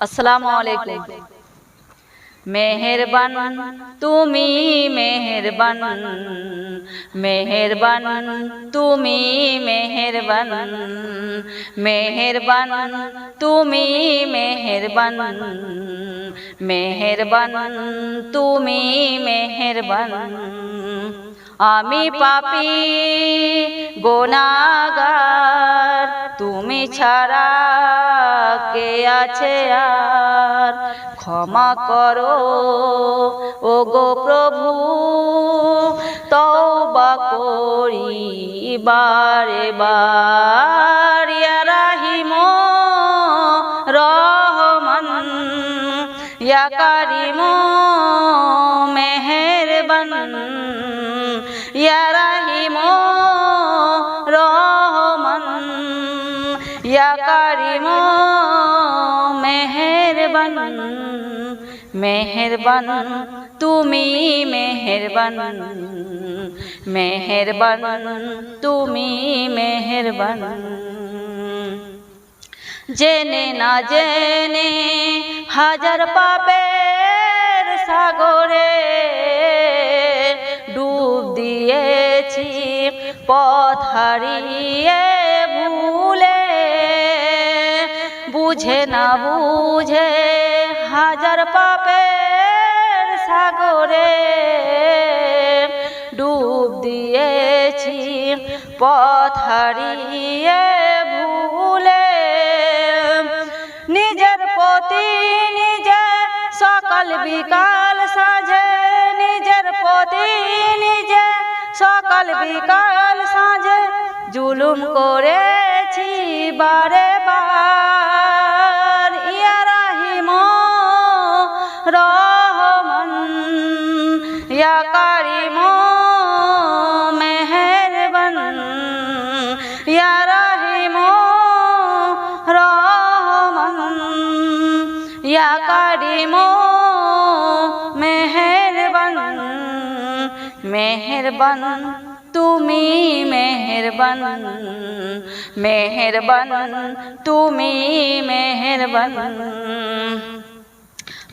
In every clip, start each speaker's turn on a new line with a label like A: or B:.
A: আসসালামু আলাইকুম মেহেরবান তুমি মেহেরবান মেহেরবান তুমি মেহেরবান মেহেরবান তুমি মেহেরবান মেহেরবান তুমি মেহেরবান আমি পাপি গোনাগার তুমি ছাড়া কে আছে আর? ক্ষমা করো। ও গো প্রভু, তওবা করি বারে বার ইয়া রাহিম রহমান, ইয়া কারিম ইয়া কারিম, মেহেরবান মেহেরবান, তুমি মেহেরবান মেহেরবান, তুমি মেহেরবান। জেনে না জেনে হাজার পাপের সাগরে ডুব দিয়েছি, পথ হারিয়ে বুঝে না বুঝে হাজার পাপের সাগরে ডুব দিয়েছি পথ হারিয়ে ভুলে। নিজের প্রতি নিজে সকাল বিকাল সাজে নিজের প্রতি নিজে সকাল বিকাল সাজে জুলুম করেছি বার রহমান ইয়া কারিম মেহেরবান ইয়া রাহিম রহমান ইয়া কারিম মেহেরবান মেহেরবান তুমি মেহেরবান মেহেরবান তুমি মেহেরবান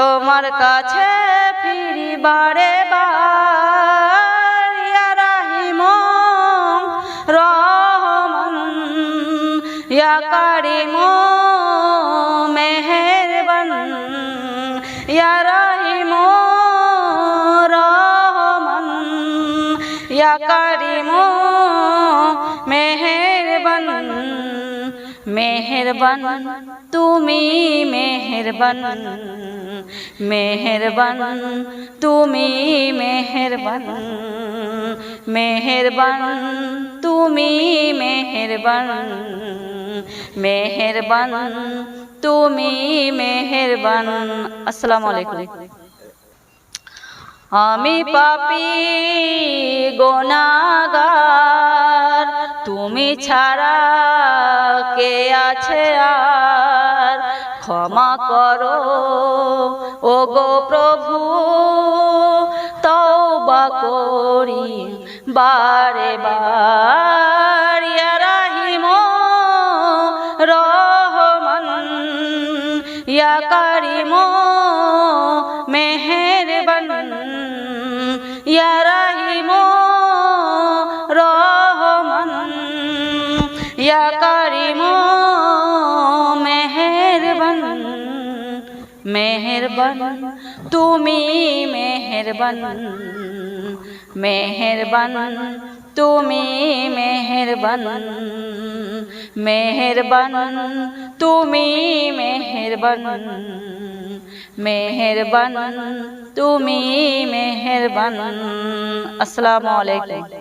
A: তোমার কাছে ফিরি বারে বার ইয়া রাহিম, রহমান, ইয়া কারিম, মেহেরবান, ইয়া রাহিম, রহমান, ইয়া কারিম, মেহেরবান মেহেরবান, তুমি মেহেরবান। মেহেরবান, তুমি মেহেরবান। মেহেরবান, তুমি মেহেরবান। মেহেরবান, তুমি মেহেরবান। আসসালামু আলাইকুম। আমি পাপি, গোনাগার। তুমি ছাড়া কে আছে আর? ক্ষমা করো ও গো প্রভু, তওবা করি, বারে বার, ইয়া রাহিম রহমান, ইয়া কারিম মেহেরবান, ইয়া রাহিম রহমান, ইয়া কারিম মেহেরবান তুমি মেহেরবান মেহেরবান তুমি মেহেরবান মেহেরবান তুমি মেহেরবান মেহেরবান তুমি মেহেরবান আসসালামু আলাইকুম